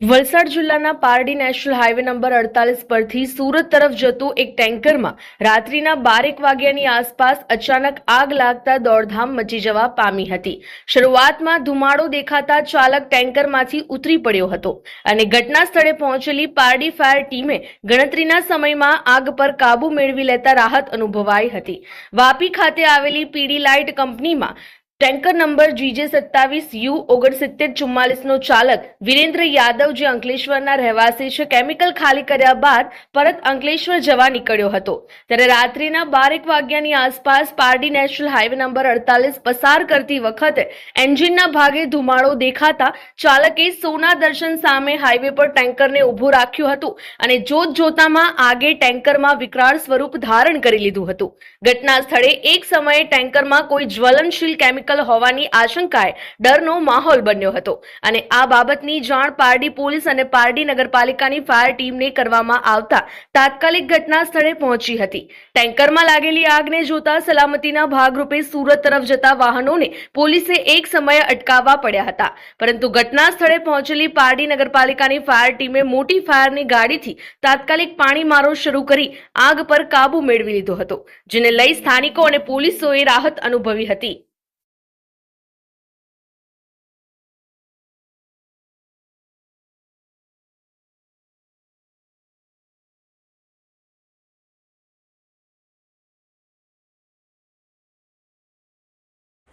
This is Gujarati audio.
વલસાડ જિલ્લાના પારડી નેશનલ હાઈવે નંબર અડતાલીસ પરથી સુરત તરફ જતું એક ટેન્કરમાં રાત્રિના બારેક વાગ્યાની આસપાસ અચાનક આગ લાગતા દોડધામ મચી જવા પામી હતી. શરૂઆતમાં ધુમાડો દેખાતા ચાલક ટેન્કરમાંથી ઉતરી પડ્યો હતો અને ઘટના સ્થળે પહોંચેલી પારડી ફાયર ટીમે ગણતરીના સમયમાં આગ પર કાબુ મેળવી લેતા રાહત અનુભવાઈ હતી. વાપી ખાતે આવેલી પીડી લાઇટ કંપનીમાં ટેન્કર નંબર જીજે સત્તાવીસ યુ ઓગણસિત્તેર ચુમ્માલીસનો ચાલક વિરેન્દ્ર યાદવ જે અંકલેશ્વરના રહેવાસી છે, કેમિકલ ખાલી કર્યા બાદ પરત અંકલેશ્વર જવા નીકળ્યો હતો. ત્યારે રાત્રિના બારેક વાગ્યાની આસપાસ પારડી નેશનલ હાઈવે નંબર અડતાલીસ પસાર કરતી વખતે એન્જિનના ભાગે ધુમાડો દેખાતા ચાલકે સોના દર્શન સામે હાઈવે પર ટેન્કરને ઊભું રાખ્યું હતું અને જોત જોતામાં આગે ટેન્કરમાં વિકરાળ સ્વરૂપ ધારણ કરી લીધું હતું. ઘટના સ્થળે એક સમયે ટેન્કરમાં કોઈ જ્વલનશીલ કેમિકલ હોવાની આશંકાએ ડરનો માહોલ બન્યો હતો. અને આ બાબતની જાણ પારડી પોલીસ અને પારડી નગરપાલિકાની ફાયર ટીમને કરવામાં આવતા તાત્કાલિક ઘટના સ્થળે પહોંચી હતી. ટેન્કરમાં લાગેલી આગને જોતા સલામતીના ભાગરૂપે સુરત તરફ જતા વાહનોને પોલીસે એક સમયે અટકાવવા પડ્યા હતા. પરંતુ ઘટના સ્થળે પહોંચેલી પારડી નગરપાલિકાની ફાયર ટીમે મોટી ફાયરની ગાડીથી તાત્કાલિક પાણી મારો શરૂ કરી આગ પર કાબુ મેળવી લીધો હતો, જેને લઈ સ્થાનિકો અને પોલીસોએ રાહત અનુભવી હતી.